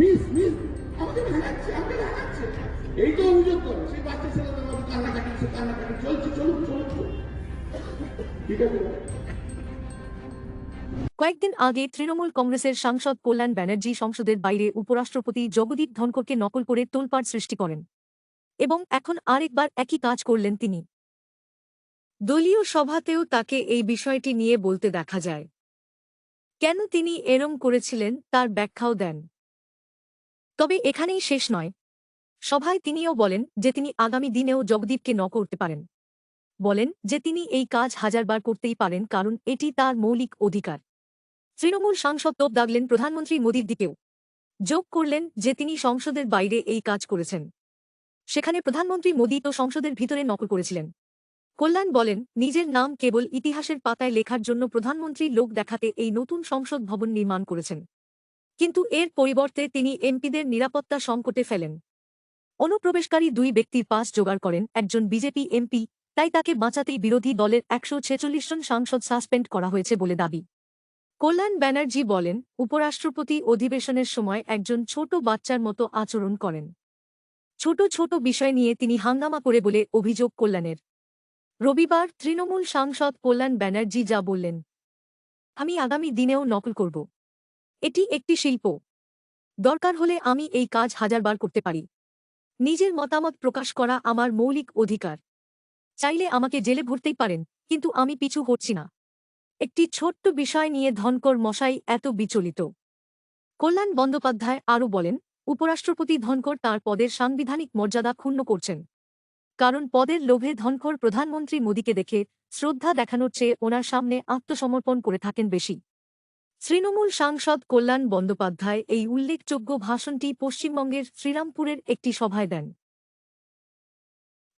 Miss miss আমাকে আমাকে এই তো অভিযোগ করে, সেই বাচ্চা সে চলছে, চলুক চলুক ঠিক আছে কয়েকদিন আগে তৃণমূল কংগ্রেসের সাংসদ কল্যাণ ব্যানার্জি সংসদের বাইরে উপরাষ্ট্রপতি জগদীপ ধনকরকে নকল করে তোলপাড় সৃষ্টি করেন এবং এখন আরেকবার একই কাজ করলেন তিনি। দলীয় সভাতেও তাকে এই বিষয়টি নিয়ে বলতে দেখা যায়। কেন তিনি এরম করেছিলেন তার ব্যাখ্যাও দেন। তবে এখানেই শেষ নয়। সভায় তিনিও বলেন যে তিনি আগামী দিনেও জগদীপকে ন করতে পারেন। বলেন যে তিনি এই কাজ হাজারবার করতেই পারেন কারণ এটি তার মৌলিক অধিকার। তৃণমূল সাংসদ তোপ দাগলেন প্রধানমন্ত্রী মোদীর দিকেও। যোগ করলেন যে তিনি সংসদের বাইরে এই কাজ করেছেন। সেখানে প্রধানমন্ত্রী মোদী তো সংসদের ভিতরে নকল করেছিলেন। কল্যাণ বলেন, নিজের নাম কেবল ইতিহাসের পাতায় লেখার জন্য প্রধানমন্ত্রী লোক দেখাতে এই নতুন সংসদ ভবন নির্মাণ করেছেন। কিন্তু এর পরিবর্তে তিনি এমপিদের নিরাপত্তা সংকটে ফেলেন। অনুপ্রবেশকারী দুই ব্যক্তির পাস জোগাড় করেন, একজন বিজেপি এমপি, তাই তাকে বাঁচাতেই বিরোধী দলের একশো ছেচল্লিশ জন সাংসদ সাসপেন্ড করা হয়েছে বলে দাবি। কল্যাণ ব্যানার্জি বলেন, উপরাষ্ট্রপতি অধিবেশনের সময় একজন ছোট বাচ্চার মতো আচরণ করেন। ছোট ছোট বিষয় নিয়ে তিনি হাঙ্গামা করে বলে অভিযোগ কল্যাণের। রবিবার তৃণমূল সাংসদ কল্যাণ ব্যানার্জি যা বললেন, আমি আগামী দিনেও নকল করব। এটি একটি শিল্প। দরকার হলে আমি এই কাজ হাজারবার করতে পারি। নিজের মতামত প্রকাশ করা আমার মৌলিক অধিকার। চাইলে আমাকে জেলে ভরতেই পারেন, কিন্তু আমি পিছু হচ্ছি না। একটি ছোট্ট বিষয় নিয়ে ধনকর মশাই এত বিচলিত। কল্যাণ বন্দ্যোপাধ্যায় আরও বলেন, উপরাষ্ট্রপতি ধনকর তার পদের সাংবিধানিক মর্যাদা ক্ষুণ্ণ করছেন। কারণ পদের লোভে ধনকর প্রধানমন্ত্রী মোদীকে দেখে শ্রদ্ধা দেখানোর চেয়ে ওনার সামনে আত্মসমর্পণ করে থাকেন বেশি। তৃণমূল সাংসদ কল্যাণ বন্দ্যোপাধ্যায় এই উল্লেখযোগ্য ভাষণটি পশ্চিমবঙ্গের শ্রীরামপুরের একটি সভায় দেন।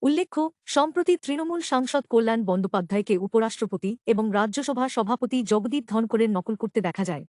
উল্লেখ্য, সম্প্রতি তৃণমূল সাংসদ কল্যাণ বন্দ্যোপাধ্যায়কে উপরাষ্ট্রপতি এবং রাজ্যসভা সভাপতি জগদীপ ধনকরের নকল করতে দেখা যায়।